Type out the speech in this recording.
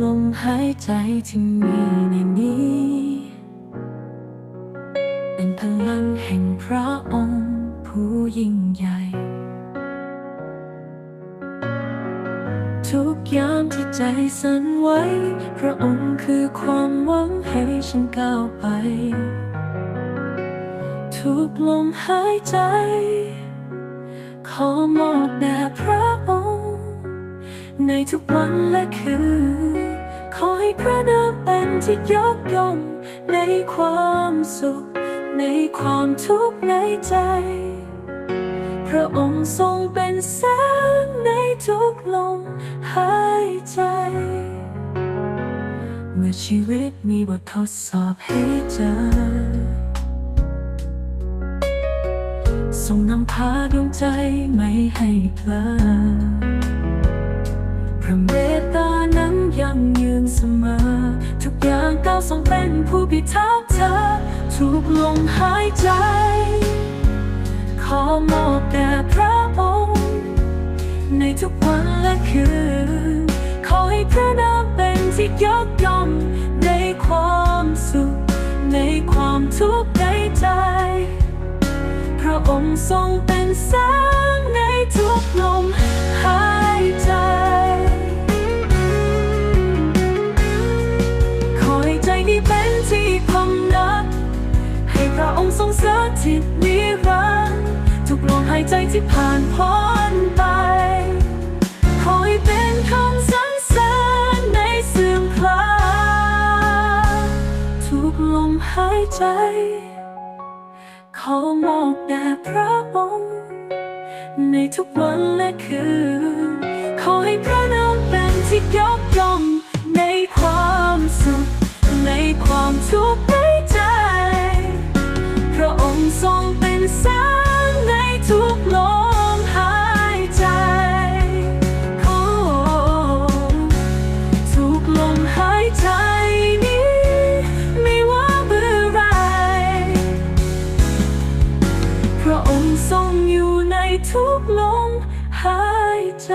ลมหายใจที่มีในนี้ เป็นพลังแห่งพระองค์ ผู้ยิ่งใหญ่ ทุกยามที่ใจสั่นไหวพระองค์คือความหวังให้ฉันก้าวไป ทุกลมหายใจ ขอมอบแด่พระองค์ในทุกวันและคืน อให้พระนามเป็นที่ยกย่องในความสุข ในความทุกข์ในใจ พระองค์ทรงเป็นแสงในทุกลมหายใจ เมื่อชีวิตมีบททดสอบให้เจอทรงนำพาดวงใจไม่ให้เพลิน ก้าวทรงเป็นผู้พิทักษ์เธอทุกลมหายใจ ขอมอบแด่พระองค์ ในทุกวันและคืน ขอให้พระนามเป็นที่ยกย่องในความสุข ในความทุกข์ในใจ พระองค์ทรงเป็นแสง ระองค์ทรงสถิตนิรันดร์ทุกลมหายใจที่ผ่านพ้นไปขอให้เป็นคำสรรเสริญในเสื่อมคลาทุกลมหายใจขอมอบแด่พระองค์ในทุกวันและคืนขอให้พระนามเป็นที่ยกย่อง ทุกลมหายใจ